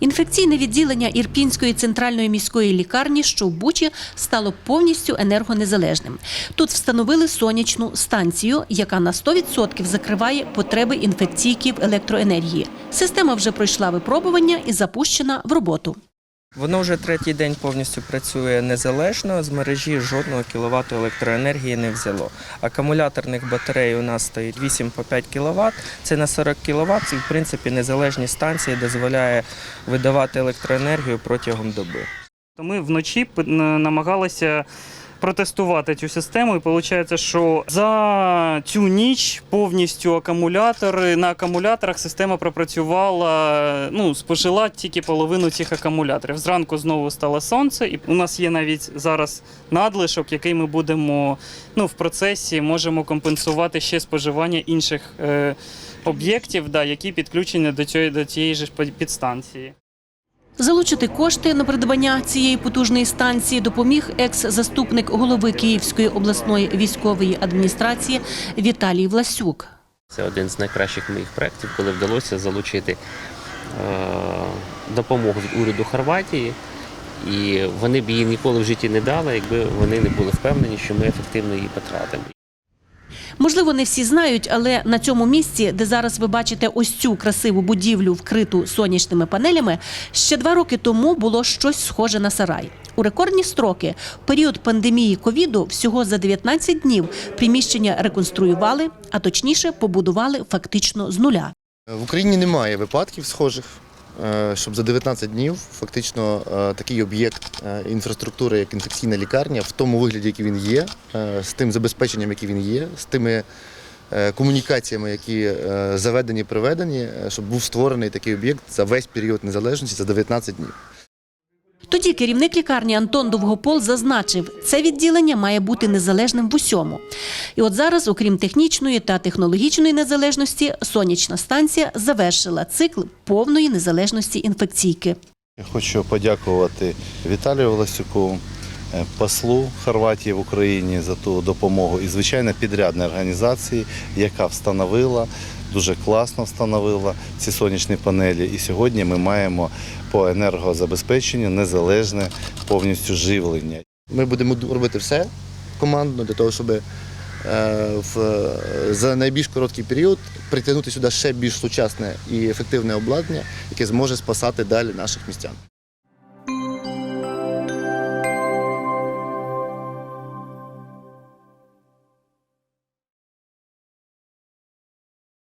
Інфекційне відділення Ірпінської центральної міської лікарні, що в Бучі, стало повністю енергонезалежним. Тут встановили сонячну станцію, яка на 100% закриває потреби інфекційків електроенергії. Система вже пройшла випробування і запущена в роботу. Воно вже третій день повністю працює незалежно. З мережі жодного кіловату електроенергії не взяло. Акумуляторних батарей у нас стоїть 8 по 5 кВт. Це на 40 кВт. І в принципі незалежні станції дозволяє видавати електроенергію протягом доби. То ми вночі намагалися протестувати цю систему, і виходить, що за цю ніч повністю акумулятори на акумуляторах система пропрацювала, ну спожила тільки половину цих акумуляторів. Зранку знову стало сонце, і у нас є навіть зараз надлишок, який ми будемо ну, в процесі можемо компенсувати ще споживання інших е, об'єктів, да, які підключені до цієї до цієї ж підстанції. Залучити кошти на придбання цієї потужної станції допоміг екс-заступник голови Київської обласної військової адміністрації Віталій Власюк. Це один з найкращих моїх проєктів, коли вдалося залучити е, допомогу від уряду Хорватії. І вони б її ніколи в житті не дали, якби вони не були впевнені, що ми ефективно її потратимо. Можливо, не всі знають, але на цьому місці, де зараз ви бачите ось цю красиву будівлю, вкриту сонячними панелями, ще два роки тому було щось схоже на сарай. У рекордні строки, період пандемії ковіду, всього за 19 днів приміщення реконструювали, а точніше побудували фактично з нуля. В Україні немає випадків схожих, щоб за 19 днів фактично е, такий об'єкт е, інфраструктури, як інфекційна лікарня, в тому вигляді, який він є, е, з тим забезпеченням, який він є, з тими е, комунікаціями, які е, заведені, приведені, е, щоб був створений такий об'єкт за весь період незалежності за 19 днів. Тоді керівник лікарні Антон Довгопол зазначив, це відділення має бути незалежним в усьому. І от зараз, окрім технічної та технологічної незалежності, сонячна станція завершила цикл повної незалежності інфекційки. Я Хочу подякувати Віталію Власюку, е, послу Хорватії в Україні за ту допомогу і, звичайно, підрядній організації, яка встановила, дуже класно встановила ці сонячні панелі. І сьогодні ми маємо по енергозабезпеченню незалежне повністю живлення. Ми будемо робити все командно для того, щоб е, в, за найбільш короткий період притягнути сюди ще більш сучасне і ефективне обладнання, яке зможе спасати далі наших містян.